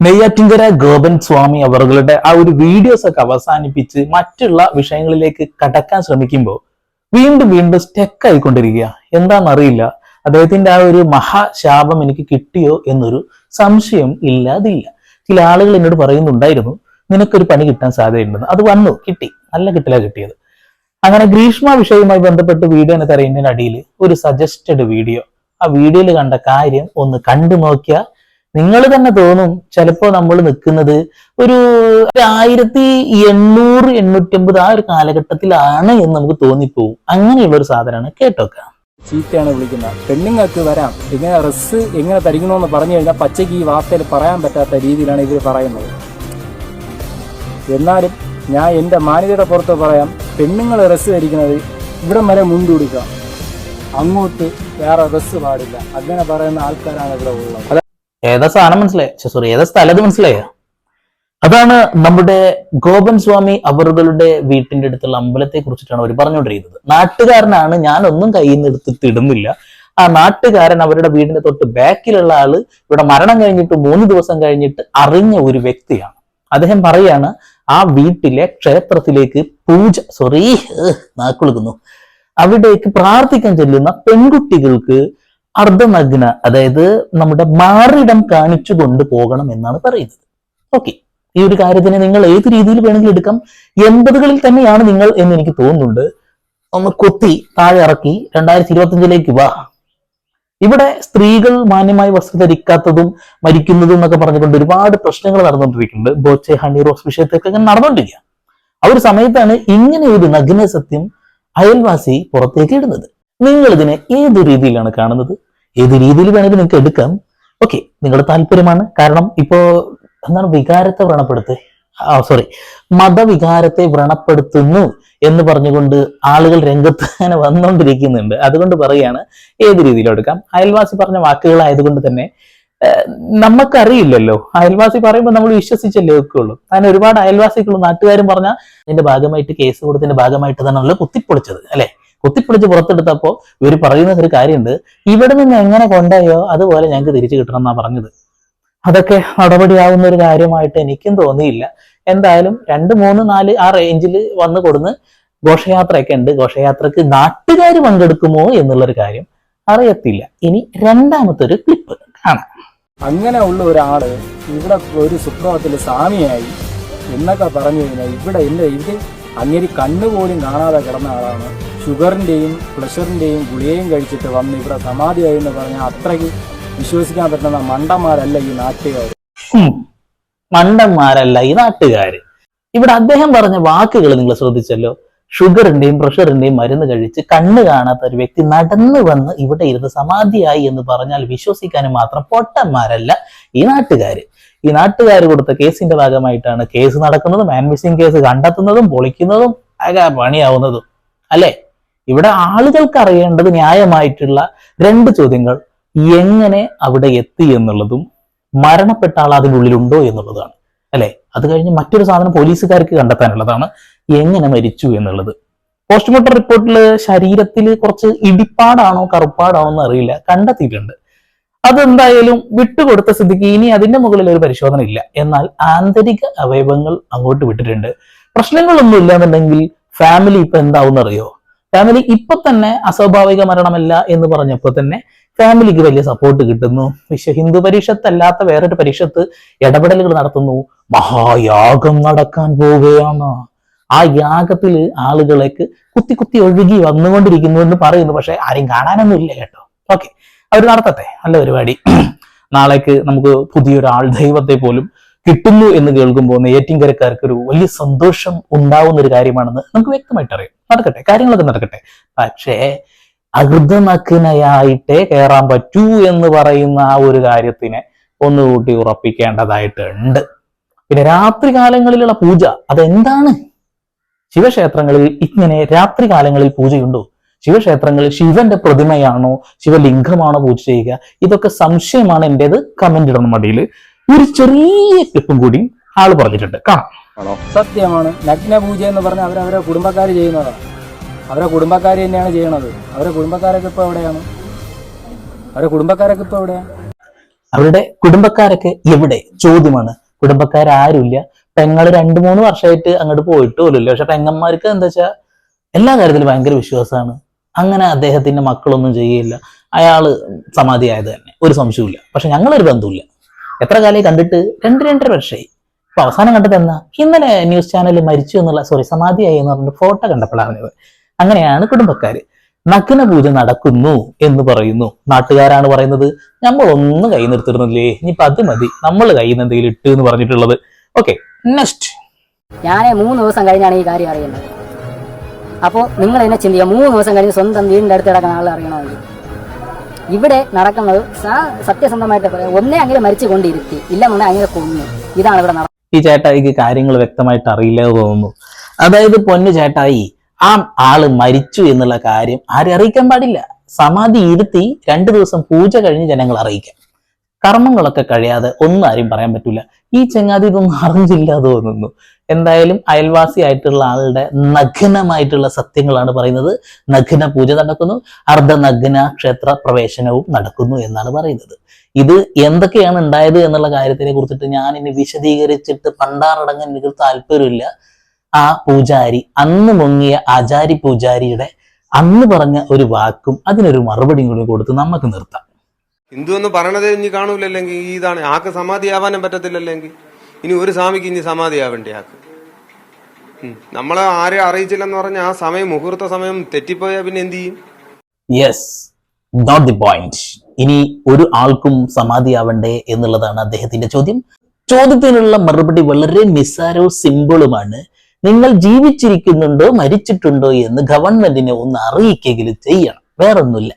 നെയ്യാറ്റിങ്കര ഗോപൻ സ്വാമി അവരുടെ ആ ഒരു വീഡിയോസ് ഒക്കെ അവസാനിപ്പിച്ച് മറ്റുള്ള വിഷയങ്ങളിലേക്ക് കടക്കാൻ ശ്രമിക്കുമ്പോൾ വീണ്ടും വീണ്ടും സ്റ്റെക്ക് ആയിക്കൊണ്ടിരിക്കുക. എന്താണെന്നറിയില്ല. അദ്ദേഹത്തിന്റെ ആ ഒരു മഹാശാപം എനിക്ക് കിട്ടിയോ എന്നൊരു സംശയം ഇല്ലാതില്ല. ചില ആളുകൾ എന്നോട് പറയുന്നുണ്ടായിരുന്നു നിനക്കൊരു പണി കിട്ടാൻ സാധ്യതയുണ്ടെന്ന്. അത് വന്നു കിട്ടി. നല്ല കിട്ടില്ല കിട്ടിയത്. അങ്ങനെ ഗ്രീഷ്മ വിഷയവുമായി ബന്ധപ്പെട്ട് വീഡിയോ എന്ന് പറയുന്നതിന് അടിയിൽ ഒരു സജസ്റ്റഡ് വീഡിയോ ആ വീഡിയോയിൽ കണ്ട കാര്യം ഒന്ന് കണ്ടു നോക്കിയാൽ നിങ്ങൾ തന്നെ തോന്നും ചിലപ്പോ നമ്മൾ നിൽക്കുന്നത് ഒരു ആയിരത്തി എണ്ണൂറ് എണ്ണൂറ്റമ്പത് ആ ഒരു കാലഘട്ടത്തിലാണ് എന്ന് നമുക്ക് തോന്നിപ്പോവും അങ്ങനെയുള്ള ഒരു സാധനമാണ് കേട്ടോക്ക. ചീത്തയാണ് വിളിക്കുന്നത്. പെണ്ണുങ്ങൾക്ക് വരാം. ഇങ്ങനെ ഡ്രസ്സ് എങ്ങനെ ധരിക്കണമെന്ന് പറഞ്ഞു കഴിഞ്ഞാൽ പച്ചയ്ക്ക് ഈ വാർത്തയിൽ പറയാൻ പറ്റാത്ത രീതിയിലാണ് ഇവർ പറയുന്നത്. എന്നാലും ഞാൻ എന്റെ മാന്യതയുടെ പുറത്ത് പറയാം പെണ്ണുങ്ങൾ ഡ്രസ്സ് ധരിക്കുന്നത് ഇവിടം വരെ മുണ്ടുപിടിക്കാം അങ്ങോട്ട് വേറെ ഡ്രസ്സ് പാടില്ല. അങ്ങനെ പറയുന്ന ആൾക്കാരാണ് ഇവിടെ ഉള്ളത്. ഏതാ സാധനം മനസ്സിലായി? സോറി ഏതാ സ്ഥലത്ത് മനസ്സിലായോ? അതാണ് നമ്മുടെ ഗോപൻ സ്വാമി അവറുകളുടെ വീട്ടിന്റെ അടുത്തുള്ള അമ്പലത്തെ കുറിച്ചിട്ടാണ് അവർ പറഞ്ഞുകൊണ്ടിരിക്കുന്നത്. നാട്ടുകാരനാണ് ഞാൻ ഒന്നും കയ്യിൽ നിന്ന് എടുത്ത് ഇടുന്നില്ല. ആ നാട്ടുകാരൻ അവരുടെ വീടിന്റെ തൊട്ട് ബാക്കിലുള്ള ആൾ ഇവിടെ മരണം കഴിഞ്ഞിട്ട് മൂന്ന് ദിവസം കഴിഞ്ഞിട്ട് അറിഞ്ഞ ഒരു വ്യക്തിയാണ്. അദ്ദേഹം പറയാണ് ആ വീട്ടിലെ ക്ഷേത്രത്തിലേക്ക് പൂജ സോറി നാക്കുളുക്കുന്നു. അവിടേക്ക് പ്രാർത്ഥിക്കാൻ ചെല്ലുന്ന പെൺകുട്ടികൾക്ക് അർദ്ധനഗ്ന അതായത് നമ്മുടെ മാറിടം കാണിച്ചു കൊണ്ട് പോകണം എന്നാണ് പറയുന്നത്. ഓക്കെ ഈ ഒരു കാര്യത്തിനെ നിങ്ങൾ ഏത് രീതിയിൽ വേണമെങ്കിലും എടുക്കാം. എൺപതുകളിൽ തന്നെയാണ് നിങ്ങൾ എന്ന് എനിക്ക് തോന്നുന്നുണ്ട്. ഒന്ന് കൊത്തി താഴെ ഇറക്കി രണ്ടായിരത്തി ഇരുപത്തിയഞ്ചിലേക്ക് വാ. ഇവിടെ സ്ത്രീകൾ മാന്യമായി വസ്ത്രം ധരിക്കാത്തതും മരിക്കുന്നതും എന്നൊക്കെ പറഞ്ഞുകൊണ്ട് ഒരുപാട് പ്രശ്നങ്ങൾ നടന്നുകൊണ്ടിരിക്കുന്നുണ്ട്. ബോച്ചെ ഹണി റോസ് വിഷയത്തൊക്കെ ഇങ്ങനെ നടന്നുകൊണ്ടിരിക്കുക. ആ ഒരു സമയത്താണ് ഇങ്ങനെ ഒരു നഗ്ന സത്യം അയൽവാസി പുറത്തേക്ക് ഇടുന്നത്. നിങ്ങൾ ഇതിനെ ഏത് രീതിയിലാണ് കാണുന്നത്? ഏത് രീതിയിൽ വേണമെങ്കിലും നിങ്ങൾക്ക് എടുക്കാം. ഓക്കെ നിങ്ങളുടെ താല്പര്യമാണ്. കാരണം ഇപ്പോ എന്താണ് വികാരത്തെ വ്രണപ്പെടുത്ത്? ആ സോറി മതവികാരത്തെ വ്രണപ്പെടുത്തുന്നു എന്ന് പറഞ്ഞുകൊണ്ട് ആളുകൾ രംഗത്ത് അങ്ങനെ വന്നുകൊണ്ടിരിക്കുന്നുണ്ട് അതുകൊണ്ട് പറയാണ് ഏത് രീതിയിലും എടുക്കാം. അയൽവാസി പറഞ്ഞ വാക്കുകളായതുകൊണ്ട് തന്നെ നമുക്കറിയില്ലല്ലോ. അയൽവാസി പറയുമ്പോൾ നമ്മൾ വിശ്വസിച്ചല്ലേ വെക്കുള്ളൂ അങ്ങനെ ഒരുപാട് അയൽവാസികളും നാട്ടുകാരും പറഞ്ഞ ഇതിന്റെ ഭാഗമായിട്ട് കേസ് കൊടുത്തതിന്റെ ഭാഗമായിട്ട് തന്നെയുള്ള കുത്തിപ്പൊളിച്ചത് അല്ലെ? കുത്തിപ്പൊളിച്ച് പുറത്തെടുത്തപ്പോ ഇവർ പറയുന്ന ഒരു കാര്യമുണ്ട്. ഇവിടെ നിന്ന് എങ്ങനെ കൊണ്ടായോ അതുപോലെ ഞങ്ങൾക്ക് തിരിച്ചു കിട്ടണം എന്നാ പറഞ്ഞത്. അതൊക്കെ നടപടിയാവുന്ന ഒരു കാര്യമായിട്ട് എനിക്കും തോന്നിയില്ല. എന്തായാലും രണ്ട് മൂന്ന് നാല് ആ റേഞ്ചിൽ വന്ന് കൊടുന്ന് ഘോഷയാത്രയൊക്കെ ഉണ്ട്. ഘോഷയാത്രക്ക് നാട്ടുകാർ പങ്കെടുക്കുമോ എന്നുള്ളൊരു കാര്യം അറിയത്തില്ല. ഇനി രണ്ടാമത്തെ ഒരു ക്ലിപ്പ് കാണാം. അങ്ങനെ ഉള്ള ഒരാൾ ഇവിടെ ഒരു സുപ്രഭാതത്തിൽ സ്വാമിയായി എന്നൊക്കെ പറഞ്ഞു കഴിഞ്ഞാൽ ഇവിടെ ഇല്ല ഇത് അങ്ങേരി കണ്ണുപോലും കാണാതെ കിടന്ന ആളാണ്. ഷുഗറിന്റെയും പ്രഷറിന്റെയും ഗുളികയും കഴിച്ചിട്ട് വന്ന് ഇവിടെ സമാധിയായി എന്ന് പറഞ്ഞാൽ അത്രയ്ക്ക് വിശ്വസിക്കാൻ പറ്റുന്ന മണ്ടന്മാരല്ല ഈ നാട്ടുകാർ മണ്ടന്മാരല്ല ഈ നാട്ടുകാർ ഇവിടെ അദ്ദേഹം പറഞ്ഞ വാക്കുകൾ നിങ്ങൾ ശ്രദ്ധിച്ചല്ലോ. ഷുഗറിന്റെയും പ്രഷറിന്റെയും മരുന്ന് കഴിച്ച് കണ്ണ് കാണാത്ത ഒരു വ്യക്തി നടന്നു വന്ന് ഇവിടെ ഇരുന്ന് സമാധിയായി എന്ന് പറഞ്ഞാൽ വിശ്വസിക്കാനും മാത്രം പൊട്ടന്മാരല്ല ഈ നാട്ടുകാര്. ഈ നാട്ടുകാർ കൊടുത്ത കേസിന്റെ ഭാഗമായിട്ടാണ് കേസ് നടക്കുന്നതും മാൻ മിസ്സിംഗ് കേസ് കണ്ടെത്തുന്നതും പൊളിക്കുന്നതും ആകെ പണിയാവുന്നതും. അല്ലെ? ഇവിടെ ആളുകൾക്ക് അറിയേണ്ടത് ന്യായമായിട്ടുള്ള രണ്ട് ചോദ്യങ്ങൾ. എങ്ങനെ അവിടെ എത്തി എന്നുള്ളതും മരണപ്പെട്ട ആൾ അതിന്റെ ഉള്ളിലുണ്ടോ എന്നുള്ളതാണ്. അല്ലെ? അത് കഴിഞ്ഞ് മറ്റൊരു സാധനം പോലീസുകാർക്ക് കണ്ടെത്താനുള്ളതാണ്. എങ്ങനെ മരിച്ചു എന്നുള്ളത്. പോസ്റ്റ്മോർട്ടം റിപ്പോർട്ടിൽ ശരീരത്തിൽ കുറച്ച് ഇടിപ്പാടാണോ കറുപ്പാടാണോ എന്ന് അറിയില്ല കണ്ടെത്തിയിട്ടുണ്ട്. അതെന്തായാലും വിട്ടുകൊടുത്ത സ്ഥിതിക്ക് ഇനി അതിന്റെ മുകളിൽ ഒരു പരിശോധന ഇല്ല. എന്നാൽ ആന്തരിക അവയവങ്ങൾ അങ്ങോട്ട് വിട്ടിട്ടുണ്ട്. പ്രശ്നങ്ങളൊന്നും ഇല്ലാന്നുണ്ടെങ്കിൽ ഫാമിലി ഇപ്പൊ എന്താവും അറിയോ ഫാമിലി ഇപ്പൊ തന്നെ അസ്വാഭാവിക മരണമല്ല എന്ന് പറഞ്ഞപ്പോൾ തന്നെ ഫാമിലിക്ക് വലിയ സപ്പോർട്ട് കിട്ടുന്നു. വിശ്വ ഹിന്ദു പരീക്ഷത്തല്ലാത്ത വേറൊരു പരിഷത്ത് ഇടപെടലുകൾ നടത്തുന്നു. മഹായാഗം നടക്കാൻ പോവുകയാണ്. ആ യാഗത്തിൽ ആളുകളേക്ക് കുത്തി കുത്തി ഒഴുകി വന്നുകൊണ്ടിരിക്കുന്നു എന്ന് പറയുന്നു. പക്ഷെ ആരും കാണാനൊന്നും ഇല്ല കേട്ടോ. ഓക്കെ അവർ നടത്തട്ടെ. നല്ല പരിപാടി. നാളേക്ക് നമുക്ക് പുതിയൊരാൾ ദൈവത്തെ പോലും കിട്ടുന്നു എന്ന് കേൾക്കുമ്പോൾ നെയ്യാറ്റിൻകരക്കാർക്ക് ഒരു വലിയ സന്തോഷം ഉണ്ടാവുന്ന ഒരു കാര്യമാണെന്ന് നമുക്ക് വ്യക്തമായിട്ട് അറിയാം. നടക്കട്ടെ. കാര്യങ്ങളൊക്കെ നടക്കട്ടെ. പക്ഷേ അകൃതനഗ്നയായിട്ടേ കയറാൻ പറ്റൂ എന്ന് പറയുന്ന ആ ഒരു കാര്യത്തിനെ ഒന്നുകൂട്ടി ഉറപ്പിക്കേണ്ടതായിട്ടുണ്ട്. പിന്നെ രാത്രി കാലങ്ങളിലുള്ള പൂജ അതെന്താണ്? ശിവക്ഷേത്രങ്ങളിൽ ഇങ്ങനെ രാത്രി കാലങ്ങളിൽ പൂജയുണ്ടോ? ശിവക്ഷേത്രങ്ങളിൽ ശിവന്റെ പ്രതിമയാണോ ശിവലിംഗമാണോ പൂജ ചെയ്യുക? ഇതൊക്കെ സംശയമാണ് എന്റെത് കമന്റ് ഇടണം മടിയിൽ ഒരു ചെറിയ ക്ലിപ്പും കൂടി ആൾ പറഞ്ഞിട്ടുണ്ട്. കാണാം. സത്യമാണ്. നഗ്ന പൂജ എന്ന് പറഞ്ഞാൽ അവരവരെ കുടുംബക്കാർ ചെയ്യുന്നതാണ് അവരെ കുടുംബക്കാർ തന്നെയാണ് ചെയ്യണത്. അവരെ കുടുംബക്കാരൊക്കെ ഇപ്പൊ എവിടെയാണ്? അവരെ കുടുംബക്കാരൊക്കെ ഇപ്പൊ എവിടെയാണ് അവരുടെ കുടുംബക്കാരൊക്കെ എവിടെ? ചോദ്യമാണ്. കുടുംബക്കാരാരുമില്ല പെങ്ങൾ രണ്ടു മൂന്ന് വർഷമായിട്ട് അങ്ങോട്ട് പോയിട്ട് പോലുമില്ല. പക്ഷെ പെങ്ങന്മാർക്ക് എന്താ വെച്ചാൽ എല്ലാ കാര്യത്തിലും ഭയങ്കര വിശ്വാസമാണ്. അങ്ങനെ അദ്ദേഹത്തിന്റെ മക്കളൊന്നും ചെയ്യില്ല. അയാൾ സമാധിയായത് തന്നെ. ഒരു സംശയമില്ല പക്ഷെ ഞങ്ങളൊരു ബന്ധമില്ല എത്ര കാലം കണ്ടിട്ട് രണ്ട് രണ്ടര വർഷമായി. അപ്പൊ അവസാനം കണ്ടത് എന്നാ ഇന്നലെ ന്യൂസ് ചാനലിൽ മരിച്ചു എന്നുള്ള സോറി സമാധിയായി എന്ന് പറഞ്ഞിട്ട് ഫോട്ടോ കണ്ടപ്പോഴാണ് അങ്ങനെയാണ് കുടുംബക്കാര്. നഗ്ന പൂജ നടക്കുന്നു എന്ന് പറയുന്നു. നാട്ടുകാരാണ് പറയുന്നത് നമ്മൾ ഒന്നും കൈ നിർത്തിരുന്നില്ലേ? ഇനിയിപ്പൊ അത് മതി. നമ്മൾ കൈ എന്തെങ്കിലും ഇട്ട് എന്ന് പറഞ്ഞിട്ടുള്ളത്. Okay next. ഞാൻ മൂന്ന് ദിവസം കഴിഞ്ഞാണ് ഈ കാര്യം അറിയുന്നത്. അപ്പോൾ നിങ്ങൾ എന്നെ ചിന്തിക്കുക. മൂന്ന് ദിവസം കഴിഞ്ഞ് സ്വന്തം വീടിന്റെ അടുത്ത് കിടക്കുന്ന ആളെ അറിയണമെങ്കിൽ. ഇവിടെ നടക്കുന്നത് സത്യസന്ധമായിട്ട് പറയാം. ഒന്നേ അങ്ങനെ മരിച്ചു കൊണ്ടിരുത്തി ഇല്ലെന്നുണ്ടെങ്കിൽ അങ്ങനെ കൊന്നു. ഇതാണ് ഇവിടെ നടക്കുന്നത് ഈ ചേട്ടായിക്ക് കാര്യങ്ങൾ വ്യക്തമായിട്ട് അറിയില്ല തോന്നുന്നു. അതായത് പൊന്നു ചേട്ടായി ആ ആൾ മരിച്ചു എന്നുള്ള കാര്യം ആരെ അറിയിക്കാൻ പാടില്ല. സമാധി ഇരുത്തി രണ്ടു ദിവസം പൂജ കഴിഞ്ഞ് ജനങ്ങൾ അറിയിക്കാം. കർമ്മങ്ങളൊക്കെ കഴിയാതെ ഒന്നും ആരും പറയാൻ പറ്റൂല. ഈ ചങ്ങാതി ഇതൊന്നും അറിഞ്ഞില്ല തോന്നുന്നു. എന്തായാലും അയൽവാസി ആയിട്ടുള്ള ആളുടെ നഗ്നമായിട്ടുള്ള സത്യങ്ങളാണ് പറയുന്നത്. നഗ്ന പൂജ നടക്കുന്നു. അർദ്ധനഗ്ന ക്ഷേത്ര പ്രവേശനവും നടക്കുന്നു എന്നാണ് പറയുന്നത്. ഇത് എന്തൊക്കെയാണ് ഉണ്ടായത് എന്നുള്ള കാര്യത്തിനെ കുറിച്ചിട്ട് ഞാൻ ഇനി വിശദീകരിച്ചിട്ട് പണ്ടാറടങ്ങാൻ എനിക്ക് താല്പര്യമില്ല. ആ പൂജാരി അന്ന് മുങ്ങിയ ആചാരി പൂജാരിയുടെ അന്ന് പറഞ്ഞ ഒരു വാക്കും അതിനൊരു മറുപടിയും കൂടി കൊടുത്ത് നമുക്ക് നിർത്താം. ഹിന്ദു എന്ന് പറയണതേ ഇനി കാണൂലല്ലെങ്കിൽ ഈ ഇതാണ്. ആക്ക് സമാധിയാവാനും പറ്റത്തില്ലല്ലെങ്കിൽ. ഇനി ഒരു സ്വാമിക്ക് ഇനി സമാധിയാവേണ്ടേ ആക്ക്. നമ്മളെ ആരെ അറിയിച്ചില്ലെന്ന് പറഞ്ഞ ആ സമയം മുഹൂർത്ത സമയം തെറ്റിപ്പോയാൽ പിന്നെ എന്ത് ചെയ്യും? യെസ് നോട്ട് ദി പോയിന്റ് ഇനി ഒരു ആൾക്കും സമാധിയാവണ്ടേ എന്നുള്ളതാണ് അദ്ദേഹത്തിന്റെ ചോദ്യം. ചോദ്യത്തിനുള്ള മറുപടി വളരെ നിസ്സാരവും സിമ്പിളുമാണ് നിങ്ങൾ ജീവിച്ചിരിക്കുന്നുണ്ടോ മരിച്ചിട്ടുണ്ടോ എന്ന് ഗവൺമെന്റിനെ ഒന്ന് അറിയിക്കെങ്കിലും ചെയ്യണം. വേറൊന്നുമില്ല.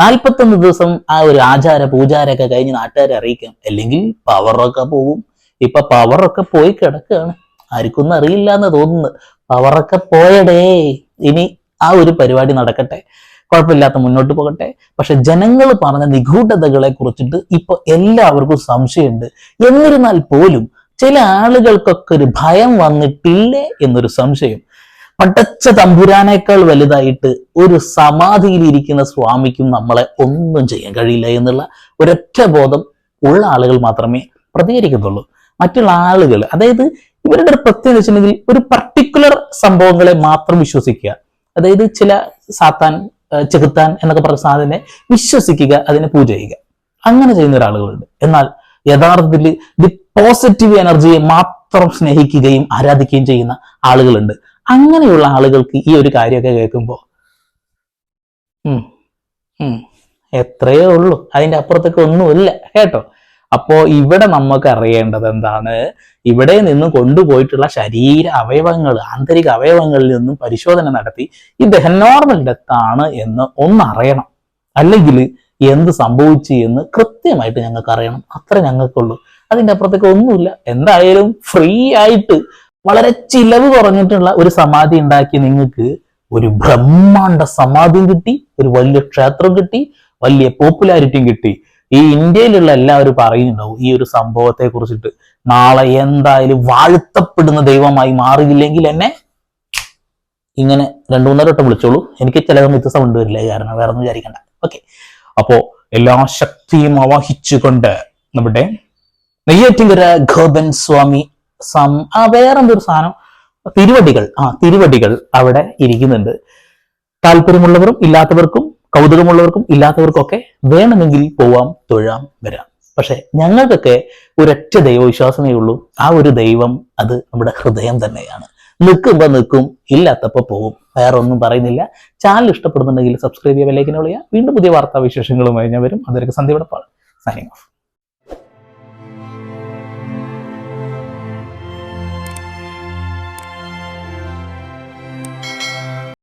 നാൽപ്പത്തൊന്ന് ദിവസം ആ ഒരു ആചാര പൂജാരൊക്കെ കഴിഞ്ഞ് നാട്ടുകാരെ അറിയിക്കാം. അല്ലെങ്കിൽ പവറൊക്കെ പോവും. ഇപ്പൊ പവറൊക്കെ പോയി കിടക്കുകയാണ് ആർക്കൊന്നും അറിയില്ല എന്ന് തോന്നുന്നു പവറൊക്കെ പോയടേ. ഇനി ആ ഒരു പരിപാടി നടക്കട്ടെ. കുഴപ്പമില്ലാത്ത മുന്നോട്ട് പോകട്ടെ. പക്ഷെ ജനങ്ങൾ പറഞ്ഞ നിഗൂഢതകളെ കുറിച്ചിട്ട് ഇപ്പൊ എല്ലാവർക്കും സംശയമുണ്ട്. എന്നിരുന്നാൽ പോലും ചില ആളുകൾക്കൊക്കെ ഒരു ഭയം വന്നിട്ടില്ലേ എന്നൊരു സംശയം. പടച്ച തമ്പുരാനേക്കാൾ വലുതായിട്ട് ഒരു സമാധിയിൽ ഇരിക്കുന്ന സ്വാമിക്കും നമ്മളെ ഒന്നും ചെയ്യാൻ കഴിയില്ല എന്നുള്ള ഒരൊറ്റ ബോധം ഉള്ള ആളുകൾ മാത്രമേ പ്രതികരിക്കത്തുള്ളൂ. മറ്റുള്ള ആളുകൾ അതായത് ഇവരുടെ ഒരു പ്രത്യേകത വെച്ചിട്ടുണ്ടെങ്കിൽ ഒരു പർട്ടിക്കുലർ സംഭവങ്ങളെ മാത്രം വിശ്വസിക്കുക. അതായത് ചില സാത്താൻ ചെകുത്താൻ എന്നൊക്കെ പറഞ്ഞ സാധനെ വിശ്വസിക്കുക അതിനെ പൂജ ചെയ്യുക. അങ്ങനെ ചെയ്യുന്ന ഒരാളുകളുണ്ട്. എന്നാൽ യഥാർത്ഥത്തിൽ ദി പോസിറ്റീവ് എനർജിയെ മാത്രം സ്നേഹിക്കുകയും ആരാധിക്കുകയും ചെയ്യുന്ന ആളുകളുണ്ട്. അങ്ങനെയുള്ള ആളുകൾക്ക് ഈ ഒരു കാര്യമൊക്കെ കേൾക്കുമ്പോൾ എത്രയേ ഉള്ളൂ. അതിന്റെ അപ്പുറത്തേക്ക് ഒന്നുമില്ല കേട്ടോ. അപ്പോ ഇവിടെ നമുക്ക് അറിയേണ്ടത് എന്താണ്? ഇവിടെ നിന്ന് കൊണ്ടുപോയിട്ടുള്ള ശരീര അവയവങ്ങൾ ആന്തരിക അവയവങ്ങളിൽ നിന്നും പരിശോധന നടത്തി ഇദ്ദേഹം നോർമൽ ഡെത്താണ് എന്ന് ഒന്നറിയണം അല്ലെങ്കിൽ എന്ത് സംഭവിച്ചു എന്ന് കൃത്യമായിട്ട് ഞങ്ങൾക്ക് അറിയണം. അത്ര ഞങ്ങൾക്കുള്ളൂ. അതിന്റെ അപ്പുറത്തേക്ക് ഒന്നുമില്ല. എന്തായാലും ഫ്രീ ആയിട്ട് വളരെ ചിലവ് കുറഞ്ഞിട്ടുള്ള ഒരു സമാധി ഉണ്ടാക്കി നിങ്ങൾക്ക് ഒരു ബ്രഹ്മാണ്ട സമാധിയും കിട്ടി ഒരു വലിയ ക്ഷേത്രം കിട്ടി വലിയ പോപ്പുലാരിറ്റിയും കിട്ടി. ഈ ഇന്ത്യയിലുള്ള എല്ലാവരും പറയുന്നുണ്ടാവും ഈ ഒരു സംഭവത്തെ കുറിച്ചിട്ട് നാളെ എന്തായാലും വാഴ്ത്തപ്പെടുന്ന ദൈവമായി മാറിയില്ലെങ്കിൽ എന്നെ ഇങ്ങനെ രണ്ടു മൂന്നര വട്ടം വിളിച്ചോളൂ. എനിക്ക് ചില വ്യത്യസ്തം സൗണ്ട് വരില്ല കാരണം വേറെ ഒന്നും വിചാരിക്കണ്ട. ഓക്കെ അപ്പോ എല്ലാ ശക്തിയും ആവാഹിച്ചുകൊണ്ട് നമ്മുടെ നെയ്യാറ്റിങ്കര ഗോപൻ സ്വാമി സം വേറെന്തൊരു സാധനം? തിരുവടികൾ. ആ തിരുവടികൾ അവിടെ ഇരിക്കുന്നുണ്ട്. താല്പര്യമുള്ളവരും ഇല്ലാത്തവർക്കും കൗതുകമുള്ളവർക്കും ഇല്ലാത്തവർക്കും ഒക്കെ വേണമെങ്കിൽ പോവാം തൊഴാം വരാം. പക്ഷെ ഞങ്ങൾക്കൊക്കെ ഒരൊറ്റ ദൈവവിശ്വാസമേ ഉള്ളൂ. ആ ഒരു ദൈവം അത് നമ്മുടെ ഹൃദയം തന്നെയാണ്. നിൽക്കുമ്പോ നിൽക്കും ഇല്ലാത്തപ്പോൾ പോവും. വേറെ ഒന്നും പറയുന്നില്ല. ചാനൽ ഇഷ്ടപ്പെടുന്നുണ്ടെങ്കിൽ സബ്സ്ക്രൈബ് ചെയ്യുക വിലക്കിനെ വിളിക്കുക വീണ്ടും പുതിയ വാർത്താ വിശേഷങ്ങളുമായി ഞാൻ വരും. അതൊരു സന്ധ്യ സൈനിങ് ഓഫ്